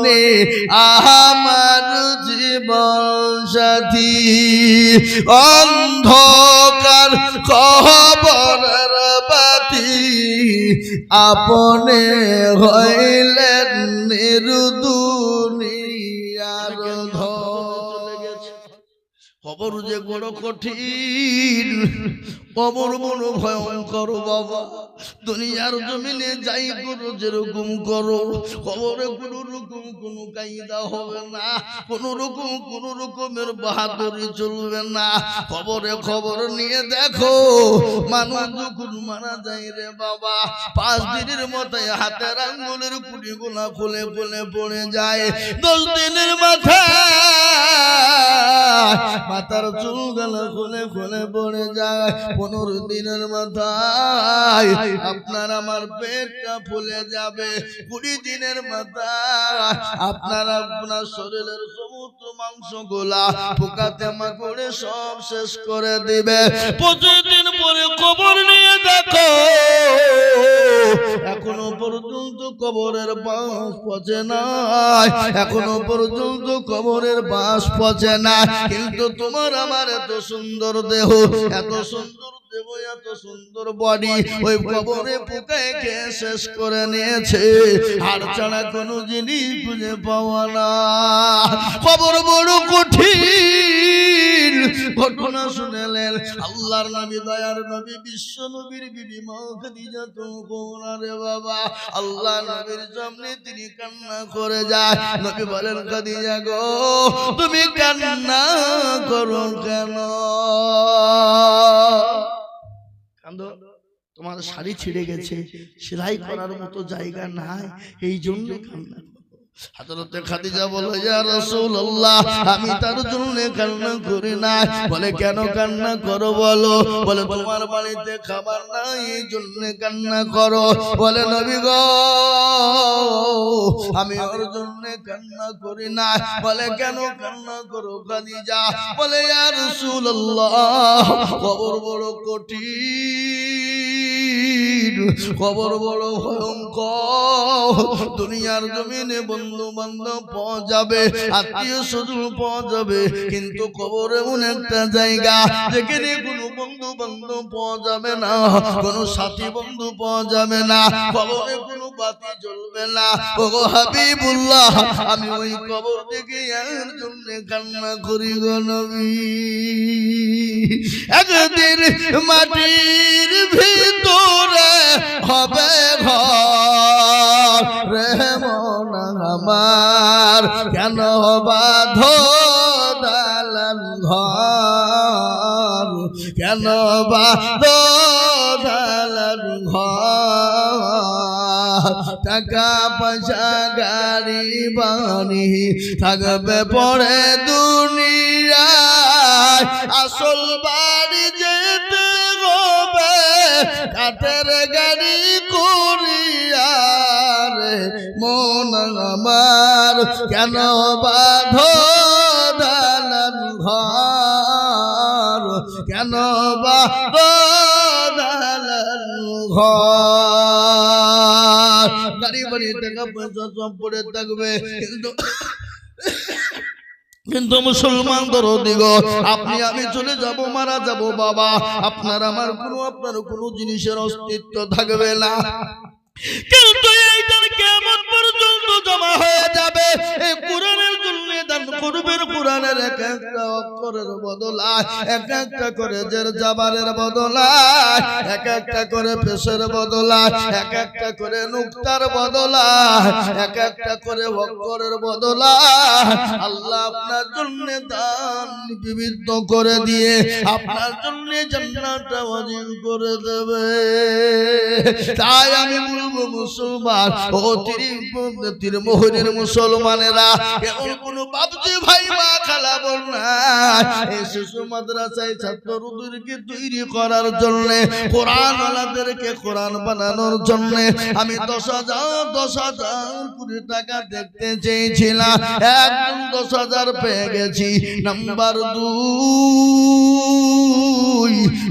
আপনি আমার জীবন সাথী অন্ধকার খবরের বাতি আপনি হইলেন ধর খবর যে বড় কঠিন কবর বড় ভয়ঙ্কর বাবা। দুনিয়ার জমিনে যাই করো যেরকম করো খবরে কোন রকম কোন কায়দা হবে না, কোন রকম কোন রকমের বাহাদুরি চলবে না। খবরে খবর নিয়ে দেখো, মানুষ যখন মারা যায় রে বাবা, পাঁচ দিনের মতো হাতের আঙ্গুলের কুড়ি গোলা খুলে খুলে পড়ে যায়। দশ দিনের মাথায় মাথার চুল গলা খুলে খুলে পড়ে যায়। পনেরো দিনের মাথায় আপনার আমার পেটটা ফুলে যাবে। কুড়ি দিনের মাথায় আপনার আপনার শরীরের সমস্ত মাংস গোলা পোকাতে করে সব শেষ করে দিবে। পঁচিশ দিন পরে খবর নিয়ে দেখো এখনও পর্যন্ত কবরের বাঁশ পচে নাই। এখনও পর্যন্ত কবরের বাঁশ পচে না কিন্তু তোমার আমার এত সুন্দর দেহ এত সুন্দর little এত সুন্দর বডি ওই কবরে পোকায় খেয়ে শেষ করে নিয়েছে? আর ছাড়া কোনো জিনিস খুঁজে পাওয়া না। খবর বড় কঠিন। ঘটনা শুনেলেন। আল্লাহর নবী দয়ার নবী বিশ্ব নবীর বিবি মা খাদিজা তো রে বাবা। আল্লাহ নবীর সামনে তিনি কান্না করে যায়। নবী বলেন খাদিজা গো তুমি কান্না করো কেন? কান্দো তোমার শাড়ি ছিঁড়ে গেছে সেলাই করার মতো জায়গা নাই এই জন্য কান্না করো। হযরতে খাদিজা বলে, ইয়া রাসূলুল্লাহ, আমি তার জন্য কান্না করি না বলে, কেন কান্না করো বলো? বলে, তোমার বাড়িতে খাবার নাই, এই জন্য কান্না করো। বলে, নবী গো, আমি ওর জন্য কান্না করি না বলে, কেন কান্না করো খাদিজা? বলে, ইয়া রাসূলুল্লাহ, খবর বড় কঠিন, খবর বড় ভয়ঙ্কর। দুনিয়ার জমিনে বন্ধু বান্ধব পাওয়া যাবে, আত্মীয় স্বজন পাওয়া যাবে, কিন্তু কবর এমন একটা জায়গা। যেখানে কোনো বন্ধু বান্ধব পাওয়া যাবে না, কোনো সাথী বন্ধু পাওয়া যাবে না, কবরে কোনো বাতি জ্বলবে না। ও গো হাবিবুল্লাহ, আমি ওই কবর থেকে এর জন্য কান্না করি গো নবী। একদিন মাটির ভিতরে হবে ঘর। রে আমার, কেন বাধ দালান ঘর? কেন বাধ দালান ঘর? টাকা পয়সা গাড়ি বাণী থাকবে পরে দুনিয়ায়। আসল বাড়ি যেতে হবে, কাঠের গাড়ি মন আমার, কেন বাধ দালান ঘর? কেন বাধ ঘর? গাড়ি বাড়ি টাকা থাকবে, কিন্তু কিন্তু মুসলমান দিগ আপনি আমি চলে যাব, মারা যাব, বাবা। আপনার আমার কোনো, আপনার কোনো জিনিসের অস্তিত্ব থাকবে না। কিন্তু এইটার কেমন পর্যন্ত জমা হয়ে যাবে? এই কোরআনের জন্য দান করবেন, কোরআনের এক একটা অক্ষরের বদলায়, এক একটা করে জের জাবারের বদলায়, এক একটা করে পেশের বদলায়, এক একটা করে নুক্তার বদলায়, এক একটা করে অক্ষরের বদলায়। আল্লাহ আপনার জন্য দান বিবিধ করে দিয়ে আপনার জন্য জান্নাতটা ওয়াজিব করে দেবে। তাই আমি মুসলমান মুসলমানেরা। এমন কোন বাবজি ভাই, মা, খালা না শিশু মাদ্রাসায় ছাত্রদেরকে তৈরি করার জন্য কোরআন ওয়ালাদেরকে কোরআন বানানোর জন্য আমি দশ হাজার দশ হাজার কোটি টাকা দেখতে চেয়েছিলাম। একদম দশ হাজার পেয়ে গেছি। নাম্বার দুই,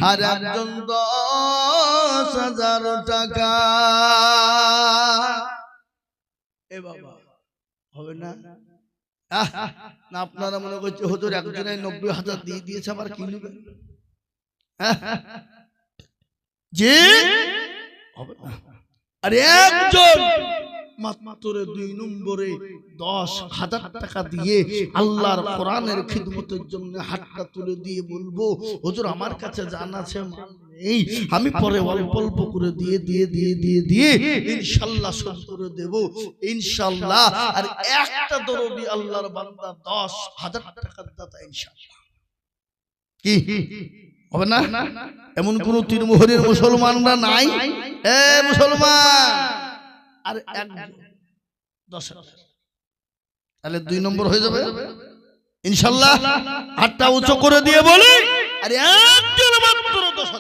আর একজন দশ হাজার টাকা। এ বাবা, হবে না? না, আপনারা মনে করছে হুজুর একজনে নব্বই হাজার দিয়ে দিয়েছে, আবার কি নেবে? যে হবে না। আরে একজন! মাত্র দুই নম্বরে দশ হাজার টাকা দিয়ে আল্লাহর কোরআনের খিদমতের জন্য হাতটা তুলে দিয়ে বলব হুজুর আমার কাছে জান আছে নেই। আমি পরে অল্প অল্প করে দিয়ে দিয়ে দিয়ে দিয়ে দিয়ে ইনশাল্লাহ শোধ করে দেব। ইনশাল্লাহ আর একটা দরদি আল্লাহর বান্দা দশ হাজার টাকার দাতা ইনশাল্লাহ। কি? হবে না? এমন কোন তিরমোহরের মুসলমানরা নাই? এ মুসলমান! আর এক দশ। তাহলে দুই নম্বর হয়ে যাবে? ইনশাল্লাহ হাতটা উঁচু করে দিয়ে বলি। আরে একজন মাত্র দশ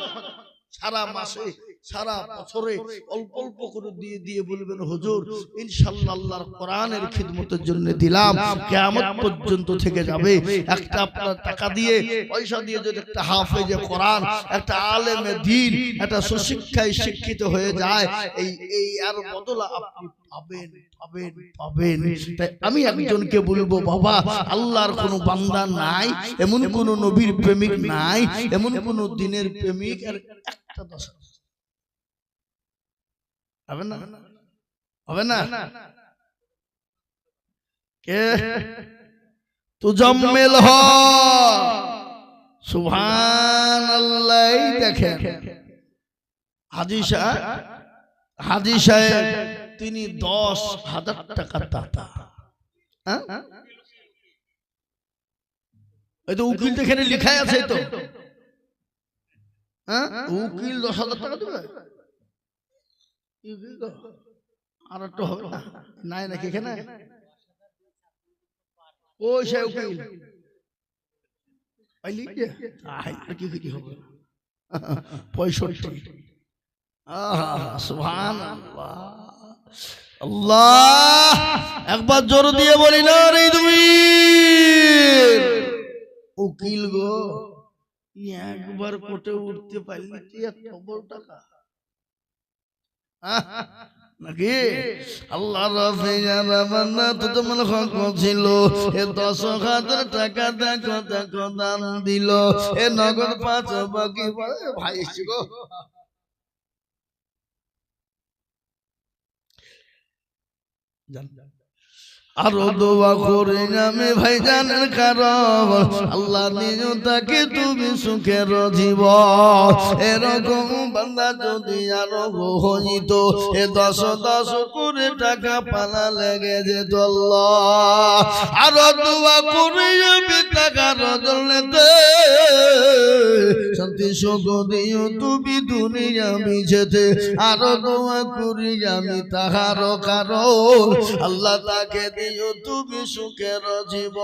সারা মাসে সারা বছরে অল্প অল্প করে দিয়ে দিয়ে বলবেন হুজুর ইনশাল্লাহ আল্লাহর কোরআনের খিদমতের জন্য দিলাম। কিয়ামত পর্যন্ত থেকে যাবে। একটা আপনার টাকা দিয়ে পয়সা দিয়ে যদি একটা হাফেজে কোরআন একটা আলেমে দিন একটা সুশিক্ষায় শিক্ষিত হয়ে যায়। এই এই আর বদলা আপনি পাবেন পাবেন পাবেন তাই আমি একজনকে বলব বাবা আল্লাহর কোনো বান্দা নাই এমন কোন নবীর প্রেমিক নাই এমন কোন দিনের প্রেমিক আর একটা দশ হবে না? হবে না। কে? তু জম্মেল হ। সুবহান আল্লাহ দেখেন। হাজি সাহেব হাজি সাহেব তিনি দশ হাজার টাকার দাতা। হ্যাঁ? এই তো উকিল তো এখানে লেখাই আছে তো। হ্যাঁ? উকিল দশ হাজার টাকা দেবে? আর একটু হবে না? নাই নাকি এখানে? ওই সে উকিল। কি কি হবে? পঁয়ষট্টি। আল্লাহ! একবার জোর দিয়ে বলি না রে তুমি উকিল গো একবার কোটে উঠতে পারলি কি এত বড় টাকা? নাকি? আল্লাহ রাফিয়ানা তো তোমার হক ছিল। এ দশ হাজার টাকা দেখো দেখো, দান দিল। এ নগদ ভাই গো। আরও দোয়া করে নামে ভাই জানেন কারণ। আল্লাহ নিজ তাকে তুমি সুখের জীব এরকম বান্দা যদি আরও হইত, এ দশ দশ করে টাকা পালা লেগে যেত আরও দোয়া করে আমি টাকার জলেতে শান্তি সুখ দিও তুমি দুনিয়া বিছেতে আরও দোয়া করি আমি তাহার কারণ। আল্লাহ তাকে দিও তুমি সুখের জীব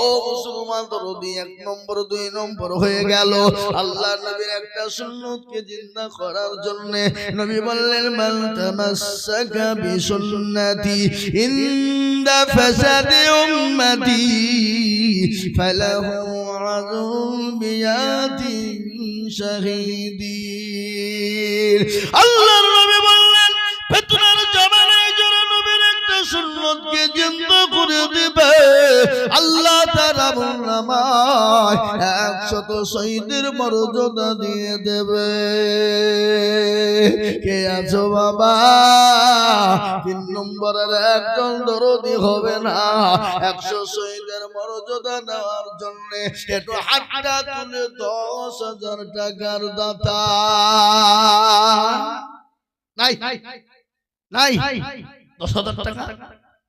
ও মুসলমান, দরদি এক নম্বর, দুই নম্বর হয়ে গেল। আল্লাহ নবীর একটা সুন্নতকে জিন্দা করার জন্য নবী বললেন, মান তামাসসাকা বিসুন্নতি ফাসাদি উম্মতি, ফালাহু আযুম আল্লাহর নবী বললেন ফিতনার জিন্দা করে দিবে। আল্লাহ তারা নামায় একশত শহীদের মর্যাদা দিয়ে দেবে। কে আছো বাবা? তিন নম্বরের একজন দরদি হবে না। একশো শহীদের মর্যাদা নেওয়ার জন্য একটু হাতটা তুলে দশ হাজার টাকার দাতা। নাই নাই, দশ হাজার টাকা?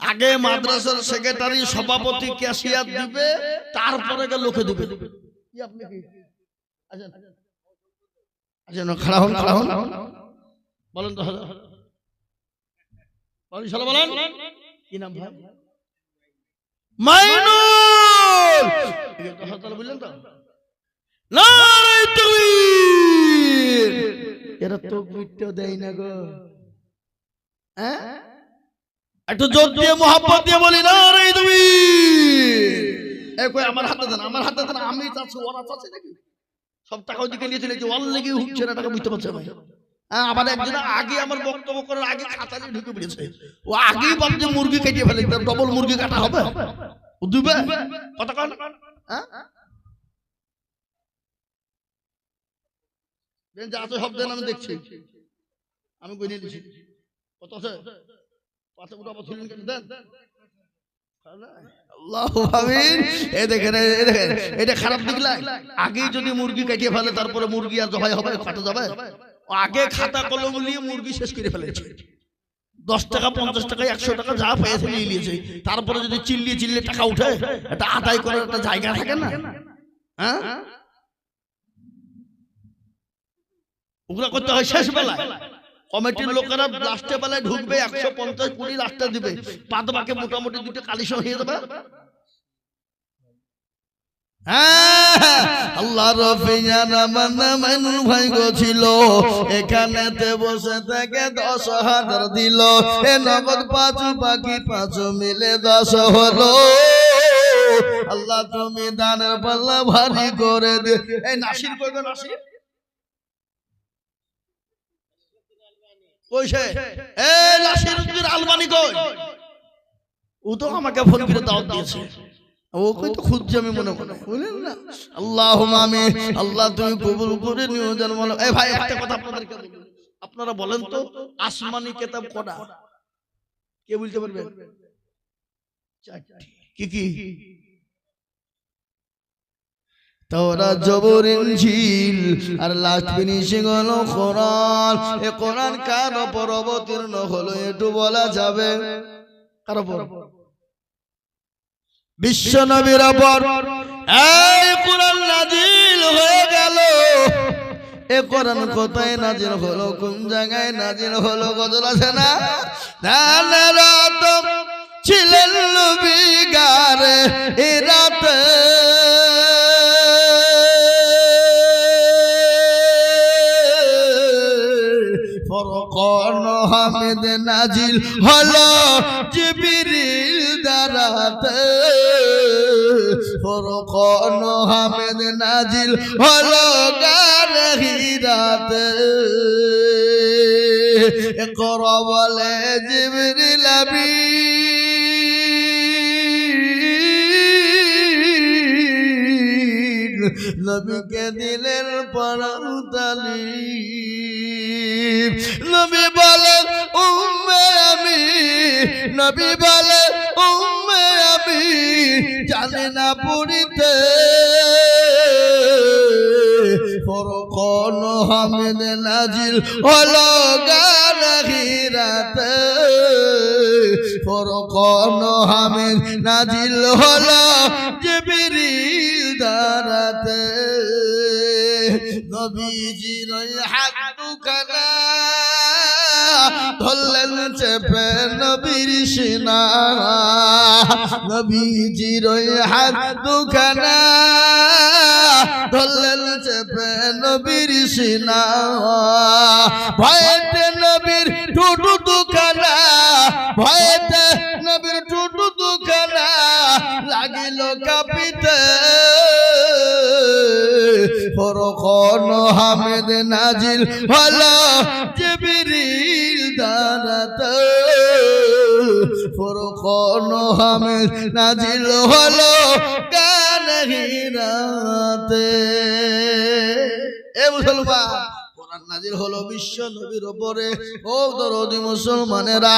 আগে মাদ্রাসার সেক্রেটারি সভাপতি ক্যাশিয়ার দিবে তারপরে লোকে দিবে। আপনি কি? আচ্ছা আচ্ছা না, খাড়া হন খাড়া হন। বলেন তো বলেন কি নাম ভাই? মাইনুল! এই কথা তাহলে বুঝলেন তো নারায়ে তাকবীর! এরা তো দেয় না গো। হ্যাঁ? একটু জোর দিয়ে মোহাম্মত দিয়ে বলি তাকবীর এই কই, আমার হাতে দেন আমার হাতে দেন আমি চাচ্ছি, ওরা চাচ্ছে নাকি? সব টাকা ওদিকে নিয়ে চলে যে ওয়াল লেগে হুকছে না টাকা বুঝতে পারছে ভাই হ্যাঁ আবার একজন আগে আমার বক্তব্য করার আগে ঢুকে পড়েছে। ও আগেই ভাবছে মুরগি কেটে ফেলে ডবল মুরগি কাটা হবে। দিবে। কত কন। হ্যাঁ? যা আছে, সব দেন, আমি দেখছি। আমি কত আছে? আগেই যদি মুরগি কাটিয়ে ফেলে, তারপরে মুরগি আর আগে খাতা মুরগি শেষ করে ফেলেছে। দশ টাকা, পঞ্চাশ টাকা, একশো টাকা যা নিয়েছে। তারপরে যদি চিল্লিয়ে চিল্লিয়ে টাকা উঠে, এটা আদায় করার একটা জায়গা থাকে না। হ্যাঁ? ওগুলা করতে হয় শেষ বেলায়। কমিটির লোকেরা লাস্টে বেলায় ঢুকবে একশো পঞ্চাশ কুড়ি লাস্টে দিবে। বাদ বাকি মোটামুটি দুটো কালিশ হয়ে যাবে। হ্যাঁ, আল্লাহ রফিয়ান ভাই গো ছিল। এখানেতে বসে থেকে দশ হাজার দিল। এ নগদ পাঁচ বাকি পাঁচ মিলে দশ হলো। আল্লাহ তুমি দানের পাল্লা ভারী করে দে। এই নাসির গো নাসির? এ কই? ও তো আমাকে ফোন করে আমি মনে না। আল্লাহ আমি আল্লাহ ভাই কথা আপনারা বলেন তো, আসমানি কেতাব কটা? কে বলতে পারবেন। কি কি? তোরা জবর ইনজিল আর লাস্ট ফিনিশিং হলো কোরআন। এ কোরআন কার উপর অবতীর্ণ হলো একটু বলা যাবে? কার উপর বিশ্ব নবীর উপর এই কোরআন নাজিল হয়ে গেল। এ কোরআন কোথায় নাজিল হলো? কোন জায়গায় নাজিল হলো? গজল আছে না? ছিলেন নবী। হামিদ নাজিল হলো জিবিরিল দারাতে ফরকন হামিদ নাজিল হলো গারে হিরাতে। কর বলে জিবিরিল আমিন। নবীকে দিলেন পরাণ তালিম। নবী বলে, উম্মে আমি। নবী বলে, উম্মে আমি জানি না পড়িতে ফরকন হামিদ নাজিল হলো গান হিরাতে ফরকন হামিদ নাজিল হলো জিবরিল দারাতে নবীজির হাত দুখানা ধরলেন চেপে নবীর সিনা। নবীজির হাত দুখানা ধরলেন চেপে নবীর সিনা। ভয়েতে নবীর টুটু দুখানা ভয়েতে নবীর টুটু দুখানা লাগিল কাপিতে। ফরকন হামেদ নাজিল হলা জিবরিল দারাতে। ফরকন হামেদ নাজিল হলো গান হিরাতে। এ মুসলমান। নাজিল হলো বিশ্ব নবীর উপরে। ও দরদি মুসলমানেরা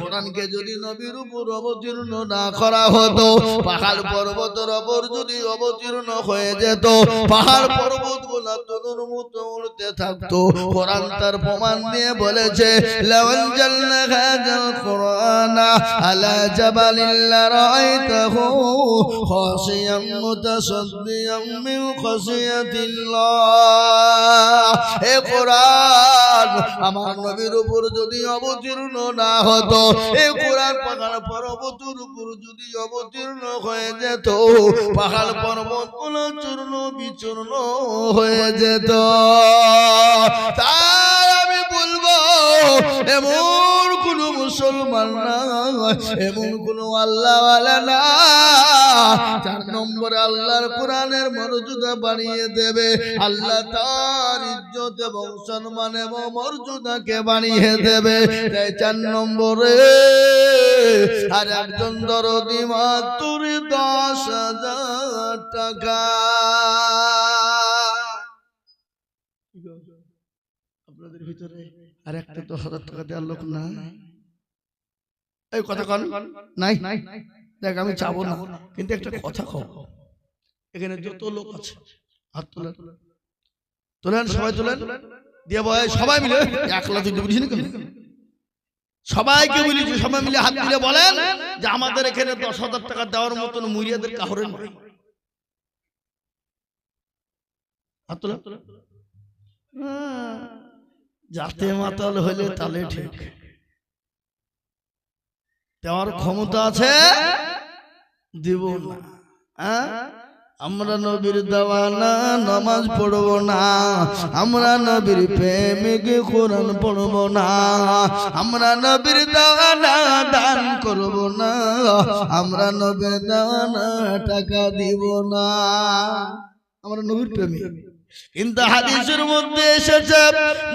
কোরআনকে যদি নবীর উপর অবতীর্ণ না করা হতো, পাহাড় পর্বতের উপর যদি অবতীর্ণ হয়ে যেত, পাহাড় পর্বতগুলা তনুর মতো উড়তে থাকতো। কোরআন তার প্রমাণ দিয়ে বলেছে লাওয়াল জাল্লা হাজাল কোরআন আলা জাবালিল্লা রাআইতাহু খাসিয়াম মুতাসাদ্দিয়াম মিন খাসিয়াতিল্লাহ। এ কোরআন কোরআন। আমার নবীর উপর যদি অবতীর্ণ না হতো এই কোরআন পাহাড় পর্বতের উপর যদি অবতীর্ণ হয়ে যেত, পাহাড় পর্বতগুলো চূর্ণ বিচূর্ণ হয়ে যেত। তাই আমি বলব, এমন মুসলমান এমন কোন আল্লাহ না। চার নম্বরে আল্লাহর কোরআনের মর্যাদা বাড়িয়ে দেবে। আল্লাহ তার ইজ্জত এবং সম্মান এবং মর্যাদাকে বাড়িয়ে দেবে। তাই চার নম্বরে আর একজন দরদি মাত্র দশ হাজার টাকা। আপনাদের ভিতরে আর একটা দশ হাজার টাকা দেওয়ার লোক না এই কথা কন। নাই। দেখ আমি চাবো না। কিন্তু একটা কথা কও। এখানে যত লোক আছে হাত তোলেন। তোলেন। সবাই তোলেন। দিয়ে বয় সবাই মিলে। এক লাখ দিতে বলিস না কেন? সবাইকে বলি যে সবাই মিলে হাত মিলে বলেন যে আমাদের এখানে দশ হাজার টাকা দেওয়ার মতন মুরিয়াদের কাহরে নয় হাত তোলেন। যাতে মাতাল হলে তালে ঠিক। দেওয়ার ক্ষমতা আছে? দিব না। হ্যাঁ? আমরা নবীর দেওয়ানা, নামাজ পড়ব না। আমরা নবীর প্রেমিক, কোরআন পড়ব না। আমরা নবীর দেওয়ানা, দান করব না। আমরা নবীর দেওয়ানা, টাকা দিব না। আমরা নবীর প্রেমিক। কিন্তু হাদিসের মধ্যে এসেছে,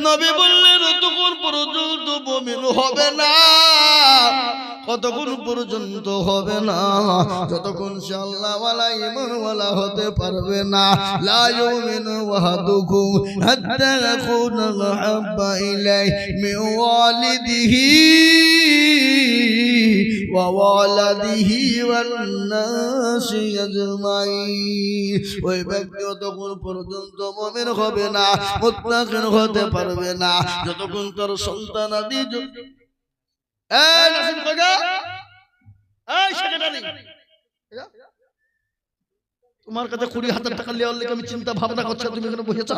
নবী বললেন তখন পর্যন্ত বমিন হবে না। কতক্ষণ পর্যন্ত হবে না? যতক্ষণ সে আল্লাহওয়ালা ইমানওয়ালা হতে পারবে না। লা ইউমিনু ওয়াহাদুকুম হাত্তা ইয়াকুনা আহাব্বা ইলাই মিন ওয়ালিদিহি ওয়া ওয়ালাদিহি ওয়ান নাসি আজমাইন। ওই ব্যক্তি যতক্ষণ পর্যন্ত মুমিন হবে না, মুত্তাকিন হতে পারবে না। যতক্ষণ তার সন্তান আদি তোমার কাছে কুড়ি হাজার টাকা লেওয়ার লেগে আমি চিন্তা ভাবনা করছি তুমি এখানে বসেছ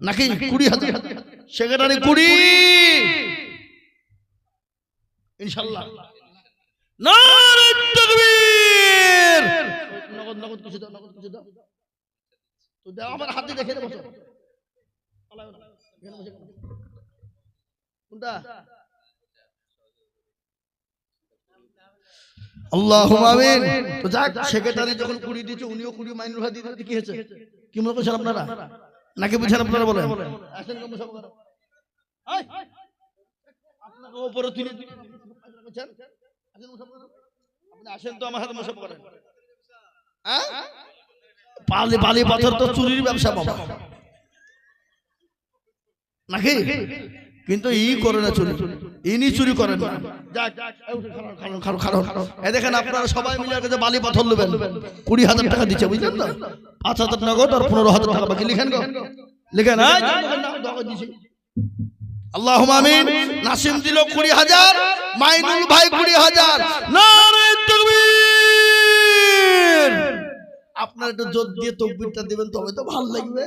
নাকি কুড়ি হাজার? সেক্রেটারি কুড়ি! ইনশাল্লাহ। নগদ নগদ কিছু দাও নগদ কিছু দাও। তো দাও আমার হাতে দেখে দেবো কোনটা? আল্লাহ আমিন। তো যাক সেক্রেটারি যখন কুড়ি দিচ্ছে উনিও কুড়ি মাইনুল ভাই দিতে কি হয়েছে? কি মনে করছেন আপনারা? নাকি বুঝছেন আপনারা বলেন? আসেন কম সব আপনাকে উপরে তুলে দিচ্ছি। বুঝছেন? আসেন মুসাফা করো। আপনি আসেন তো আমার হাতে মুসাফা করেন। হ্যাঁ? পালি পালি পাথর তো চুরির ব্যবসা নাকি? কিন্তু ই করে না চুরি। ইনি চুরি করেন না। দেখেন আপনারা সবাই মিলে বালি পাথর নেবেন। কুড়ি হাজার টাকা দিচ্ছে বুঝলেন তো পাঁচ হাজার নগদ আর পনেরো হাজার টাকা বাকি। লিখেন লিখেন। আল্লাহ নাসিম কুড়ি হাজার ভাই কুড়ি হাজার। আপনার একটু জোর দিয়ে তকবিরটা দিবেন তবে তো ভালো লাগবে।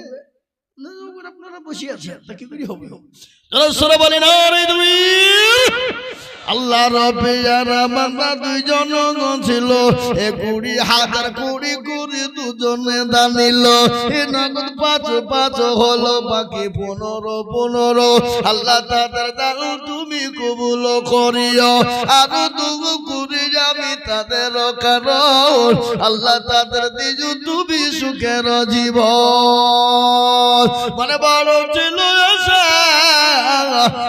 না, আপনারা বসে আছেন তা কি করে হবে? তুমি! আল্লাহ রবে আর আমরা দুইজন ছিল। এ কুড়ি হাজার, কুড়ি কুড়ি দুজনে দানিল। এ নগদ পাঁচ পাঁচ হলো, বাকি পনেরো পনেরো। আল্লাহ তাদের দান তুমি কবুল করিও। আর দুগু কুড়ি আমি তাদের কারণ। আল্লাহ তাদের দিজ তুমি সুখের জীব মানে বড় ছিল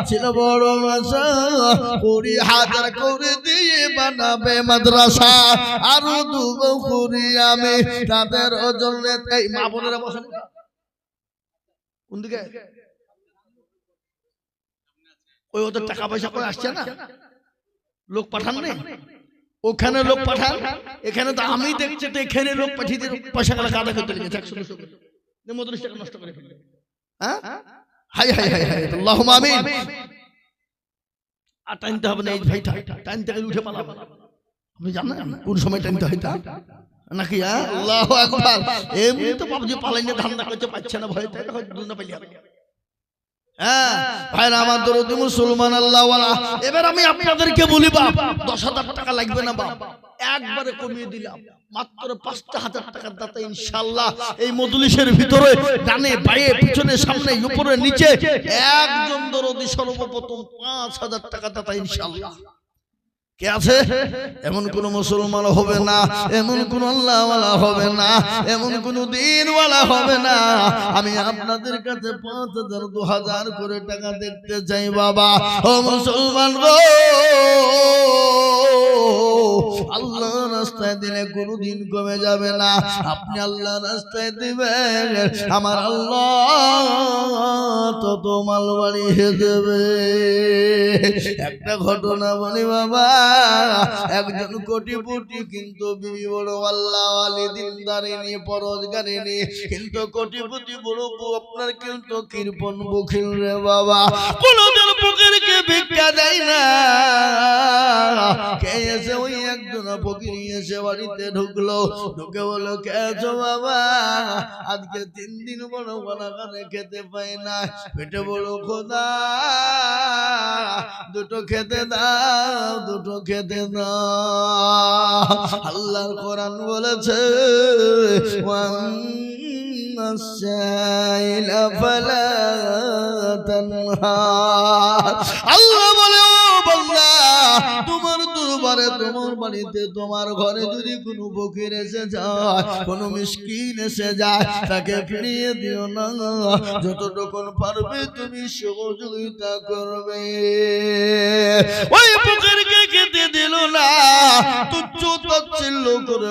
ছিল বড় আশা, কুড়ি হাজার করে দিয়ে বানাবে মাদ্রাসা। আরও কুড়ি আমি তাদের মা বোনেরা বসে কোন দিকে? ওই ওদের টাকা পয়সা করে আসছে না? লোক পাঠান নেই ওখানে লোক পাঠান। এখানে তো আমি দেখছি তো এখানে লোক পাঠিয়ে দিয়ে পয়সা গুলো কাদা করতে লেগেছে একশো দুশো করে। টাকা নষ্ট করে ফেলবে। হ্যাঁ? হাই হাই হাই হাই আমিন। আর টাইনতে হবে না এই ভাই টাইনতে গেলে উঠে পালাবো। আপনি জানেন কোন সময় টাইনতে হয় তা নাকি হ্যাঁ? আল্লাহ আকবার। এমনি তো বাবুজি পালাইনে, ধান্দা করতে পারছে না ভয়, তাই হয়তো দুনা পাইলে হবে হ্যাঁ আমার আল্লাহ এবার আমি দশ হাজার টাকা লাগবে না একবারে কমিয়ে দিলাম। মাত্র পাঁচটা হাজার দাতা ইনশাল্লাহ এই ভিতরে সামনে, উপরে, নিচে, একজন দরদি সর্বপ্রথম পাঁচ হাজার টাকা দাতা ইনশাল্লাহ কে আছে? এমন কোন মুসলমান হবে না, এমন কোন আল্লাহওয়ালা হবে না, এমন কোন দিনওয়ালা হবে না। আমি আপনাদের কাছে পাঁচ হাজার, দু হাজার করে টাকা দেখতে চাই, বাবা। ও মুসলমান গো! আল্লাহ রাস্তায় দিলে কোনোদিন কমে যাবে না। আপনি আল্লাহ রাস্তায় দিবেন, আমার আল্লাহ তত মাল বাড়িয়ে দেবে। একটা ঘটনা বলি বাবা, একজন কোটিপতি কিন্তু বিবি বড় আল্লাহ আলী দিনদারিনী পরজগারিনী কিন্তু কোটিপতি বড় আপনার কিন্তু কৃপন বুখিল রে বাবা। কোনদিন বুকেরকে ভিক্ষা দেয় না। কে এসে ওই একজন ফকির এসে বাড়িতে ঢুকলো ঢুকে বলো কে আছো বাবা আজকে তিন দিন বড় বানাগানে খেতে পাই না পেটে বড় খোদা দুটো খেতে দাও দুটো খেতে দাও আল্লাহর কোরআন বলেছে وأما السائل فلا تنهر আল্লাহ বলে ও বান্দা তোমার তোমার বাড়িতে তোমার ঘরে যদি কোনো ফকির এসে যায় কোনো মিসকিন এসে যায় তাকে ফিরিয়ে দিও না যতটুকুন পারবে তুমি সহযোগিতা করবে। ওই ফকিরকে খেতে দিল না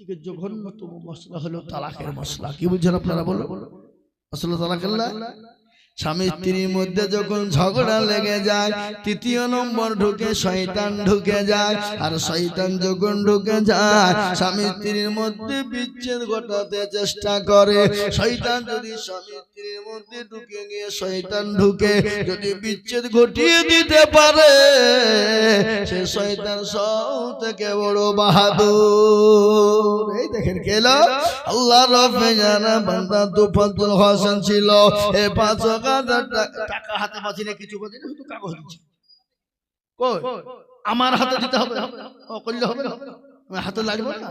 থেকে জঘন্যতম মশলা হলো তালাকের মশলা। কি আপনারা বলো তালাকের স্বামী স্ত্রীর মধ্যে যখন ঝগড়া লেগে যায়, তৃতীয় নম্বর ঢুকে শয়তান ঢুকে যায়, আর শয়তান যখন ঢুকে যায়, স্বামী স্ত্রীর মধ্যে বিচ্ছেদ ঘটাতে চেষ্টা করে। শয়তান যদি স্বামী স্ত্রীর মধ্যে ঢুকে গিয়ে শয়তান ঢুকে যদি বিচ্ছেদ ঘটিয়ে দিতে পারে সে শয়তান সব থেকে বড় বাহাদুর। এই দেখেন আল্লাহ রফে জানা বান্দা তুফাতুল হোসেন ছিল। এ পাঁচ হাজার টাকা টাকা হাতে পাচ্ছি না কিছু পাচ্ছি না শুধু কাগজ দিচ্ছি আমার হাতে দিতে হবে করলে হবে হাতে লাগবে না?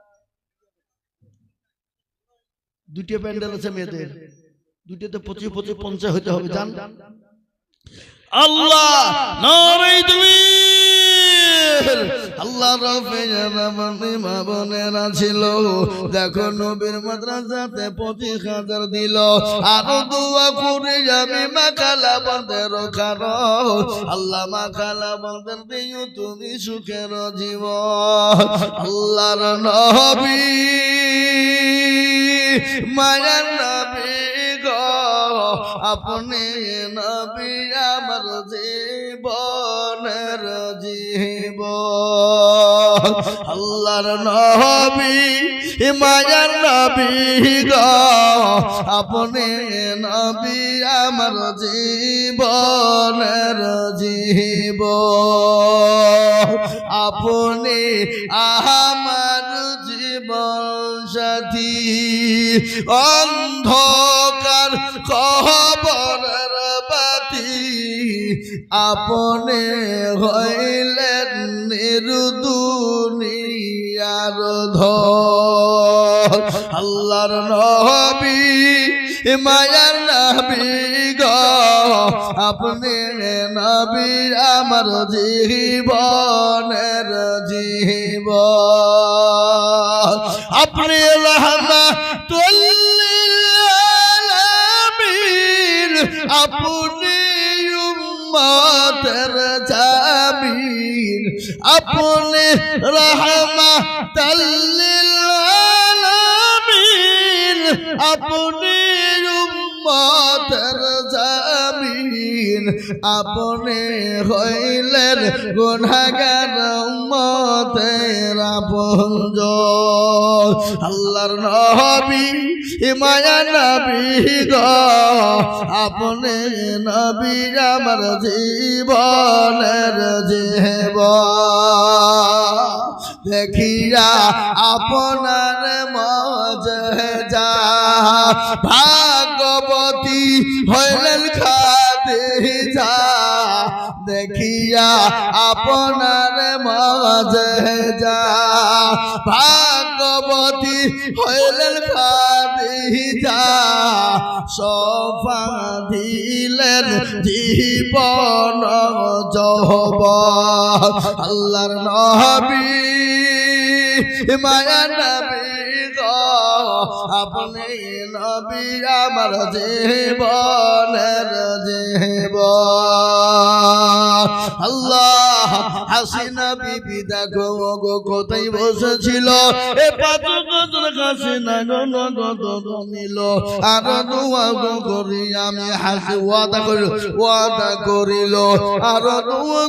দুটো প্যান্ডেল আছে মেয়েদের। দুটোতে পঁচিশ পঁচিশ পঞ্চাশ হইতে হবে জান? আল্লাহ আল্লাহ মা বোনেরা ছিল। দেখো নবীর মাদ্রাসাতে পঁচিশ হাজার দিল। আরও দোয়া করে যাবে মাকালা বন্ধের কারণ। আল্লাহ মাকালা বন্ধের দিও, তুমি সুখের জীবন। আল্লাহর নবী, মায়ার নবী গো, আপনি নবী আমার জীব আল্লাহর নবী, মায়ার নবী গো। আপনি নবী আমার জীবনের জীব আপনি আমার জীবন সাথী। অন্ধকার খবরের বাতি আপনে হইলেন নিরুদুনিয়ার ধর আল্লাহর নবী মায়ার নবী গ। আপনি নবী, আমার জীবনের জীব আপনি আপনি উম্মতের জামিন আপনি রহমাতুল্লিল আলামিন আপনি উম্মতের জামিন আপনি হইলেন গুনাহগার উম্মতের আপনজ আল্লাহর নবী মায়া নবী গো, আপনি নবী আমার জীবনের জীবন দেখিয়া আপনার মজে যা। ভাগবতী হইলেন খাতে যা দেখিয়া আপনার মজে যা ভাগবতী হইলেন যা সফা দিলেন জীবন জহব আল্লাহর নবী, মায়া নবী আপনি নবী আমার জীবনের জীব আল্লাহ গো কোথায় বসেছিল? এ দোয়া আমি হাসি, ওয়াদা ওয়াদা করিল। আর দোয়া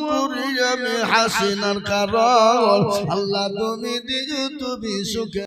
আমি হাসিনার কারণ। আল্লাহ তুমি দিও, তুমি সুখে